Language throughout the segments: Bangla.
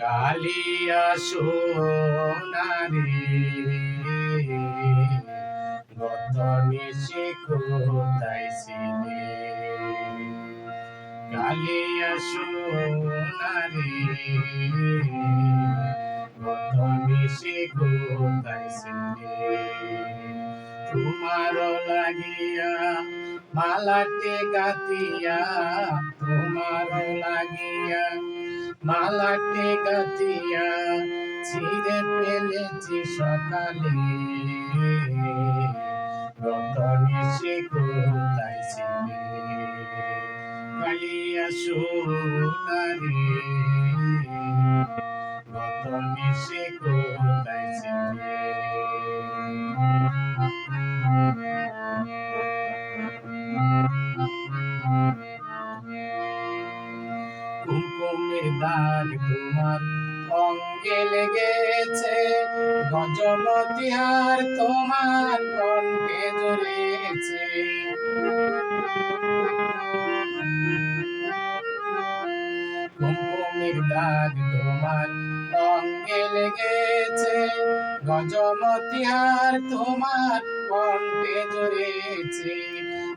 কালিয়া সোনারে গত নিশে কোথায় কালিয়া সোনারে গত নিশে কোথায় ছিলে? তোমার লাগিয়া মালাটে গাতিয়া, তোমার লাগিয়া মালাটে গাতিয়া ছিঁড়ে ফেলেছি সকালে। রতনে সে কোথায় ছিলে? কালিয়া সোনারে রতনে সে কোথায় কুমকুমের দাগ তোমার অঙ্গে লেগেছে গজমতি হার তোমার কণ্ঠে ধরেছে কুমকুমের দাগ তোমার অঙ্গে লেগেছে গজমতি হার তোমার কণ্ঠে ধরেছে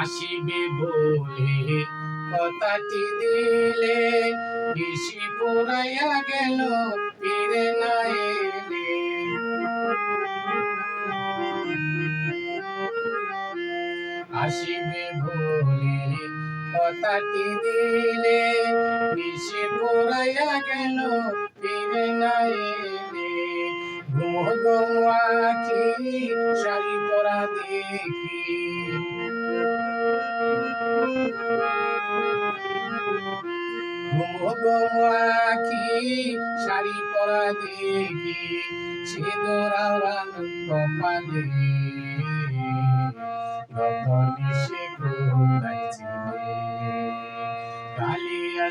আসিবে বলে কথাটি দিলে নিশি পুরাইয়া গেল, ফিরে না এলে। আসিবে বলে কথাটি দিলে নিশি পুরাইয়া গেল, ফিরে না এলে। ঘুম ঘুম আখি শাড়ি পরা দেখি আখি শাড়ি পরা দেখি সে দোরাওরান কপালে। রতনে সে কোথায় ছিলে কালিয়া